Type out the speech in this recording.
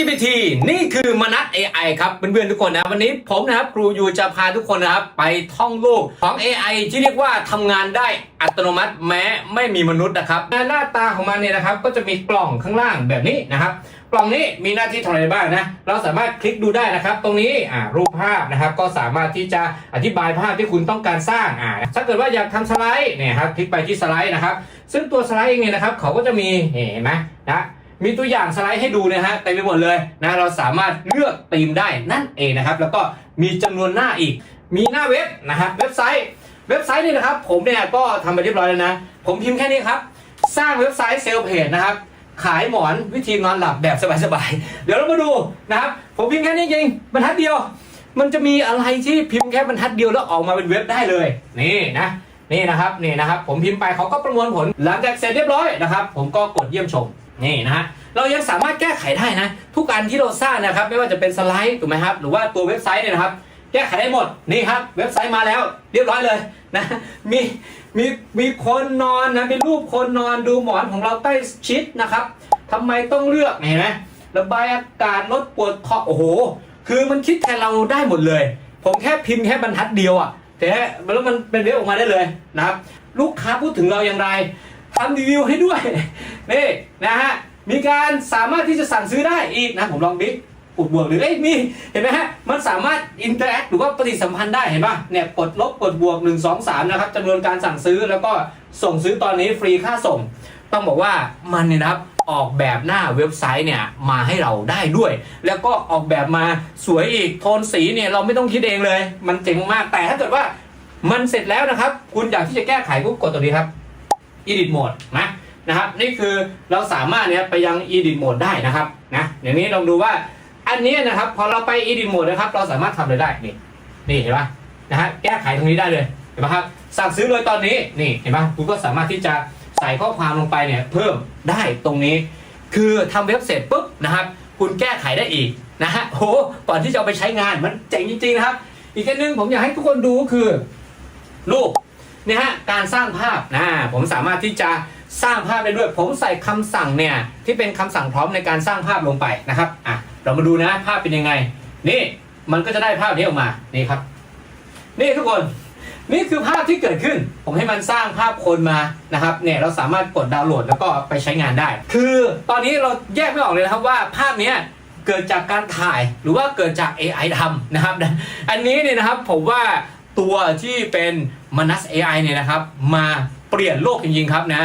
GPT นี่คือมนัส AI ครับเพื่อนๆทุกคนนะวันนี้ผมนะครับครูยูจะพาทุกคนนะครับไปท่องโลกของ AI ที่เรียกว่าทำงานได้อัตโนมัติแม้ไม่มีมนุษย์นะครับหน้าตาของมันเนี่ยนะครับ ก็จะมีกล่องข้างล่างแบบนี้นะครับกล่องนี้มีหน้าที่ทำอะไรบ้างนะเราสามารถคลิกดูได้นะครับ ตรงนี้อ่ารูปภาพนะครับ ก็สามารถที่จะอธิบายภาพที่คุณต้องการสร้างอ่าถ้าเกิดว่าอยากทำสไลด์เนี่ยครับคลิกไปที่สไลด์นะครับ ซึ่งตัวสไลด์เองเนี่ยนะครับ เขาก็จะมีเห็นไหมนะ มีตัวอย่างสไลด์ให้ดูนะฮะเต็มไปหมดเลยนะเราสามารถเลือกธีมได้นั่นเองนะครับ แล้วก็มีจำนวนหน้าอีก มีหน้าเว็บนะครับเว็บไซต์เว็บไซต์นี่นะครับ ผมเนี่ยก็ทำไปเรียบร้อยแล้วนะ ผมพิมพ์แค่นี้ครับ สร้างเว็บไซต์เซลล์เพจนะครับ ขายหมอนวิธีนอนหลับแบบสบายๆ เดี๋ยวเรามาดูนะครับ ผมพิมพ์แค่นี้จริงบรรทัดเดียว มันจะมีอะไรที่พิมพ์แค่บรรทัดเดียวแล้วออกมาเป็นเว็บได้เลย นี่นะนี่นะครับนี่นะครับ ผมพิมพ์ไปเขาก็ประมวลผลหลังจากเสร็จเรียบร้อยนะครับ ผมก็กดเยี่ยมชม นี่นะฮะเรายังสามารถแก้ไขได้นะ ทุกอันที่เราสร้างนะครับ ไม่ว่าจะเป็นสไลด์ถูกไหมครับ หรือว่าตัวเว็บไซต์เนี่ยนะครับ แก้ไขได้หมดนี่ครับ เว็บไซต์มาแล้ว เรียบร้อยเลยนะมีมีมีคนนอนนะมีรูปคนนอนดูหมอนของเราใกล้ชิดนะครับทำไมต้องเลือกเห็นไหมระบายอากาศลดปวดคอโอ้โห คือมันคิดแทนเราได้หมดเลย ผมแค่พิมพ์แค่บรรทัดเดียวอะ่ะแต่แล้วมันเป็นเว็บออกมาได้เลยนะครับ ลูกค้าพูดถึงเราอย่างไร ทำรีวิวให้ด้วยนี่นะฮะมีการสามารถที่จะสั่งซื้อได้อีกนะผมลองดิอุดบวกหรือเอ้ยมีเห็นไหมฮะมันสามารถอินเตอร์แอคหรือว่าปฏิสัมพันธ์ได้เห็นป่ะเนี่ยกดลบกดบวก 1 2 3 นะครับจำนวนการสั่งซื้อแล้วก็ส่งซื้อตอนนี้ฟรีค่าส่ง ต้องบอกว่ามันเนี่ยนะครับออกแบบหน้าเว็บไซต์เนี่ยมาให้เราได้ด้วย แล้วก็ออกแบบมาสวยอีกโทนสีเนี่ยเราไม่ต้องคิดเองเลย มันเจ๋งมากแต่ถ้าเกิดว่ามันเสร็จแล้วนะครับ คุณอยากที่จะแก้ไขปุ๊บกดตัวนี้ครับ edit mode นะนะครับนี่คือเราสามารถเนี่ยไปยัง edit mode ได้นะครับนะอย่างนี้ลองดูว่าอันนี้นะครับพอเราไป edit mode นะครับเราสามารถทำอะไรได้นี่นี่เห็นปะนะฮะแก้ไขตรงนี้ได้เลยเห็นปะครับสั่งซื้อเลยตอนนี้นี่เห็นปะคุณก็สามารถที่จะใส่ข้อความลงไปเนี่ยเพิ่มได้ตรงนี้ คือทำเว็บเสร็จปุ๊บนะครับ คุณแก้ไขได้อีกนะฮะโหก่อนที่จะเอาไปใช้งานมันเจ๋งจริงๆนะครับ อีกอันนึงผมอยากให้ทุกคนดูก็คือรูป เนี่ยฮะการสร้างภาพนะผมสามารถที่จะสร้างภาพได้ด้วย ผมใส่คำสั่งเนี่ยที่เป็นคำสั่งพร้อมในการสร้างภาพลงไปนะครับอะเรามาดูนะภาพเป็นยังไง นี่มันก็จะได้ภาพนี้ออกมานี่ครับ นี่ทุกคนนี่คือภาพที่เกิดขึ้น ผมให้มันสร้างภาพคนมานะครับเนี่ยเราสามารถกดดาวน์โหลดแล้วก็ไปใช้งานได้ คือตอนนี้เราแยกไม่ออกเลยนะครับว่าภาพนี้เกิดจากการถ่ายหรือว่าเกิดจาก AI ทำนะครับ อันนี้เนี่ยนะครับผมว่า ตัวที่เป็นมนัส AI เนี่ยนะครับ มาเปลี่ยนโลกจริงๆครับนะ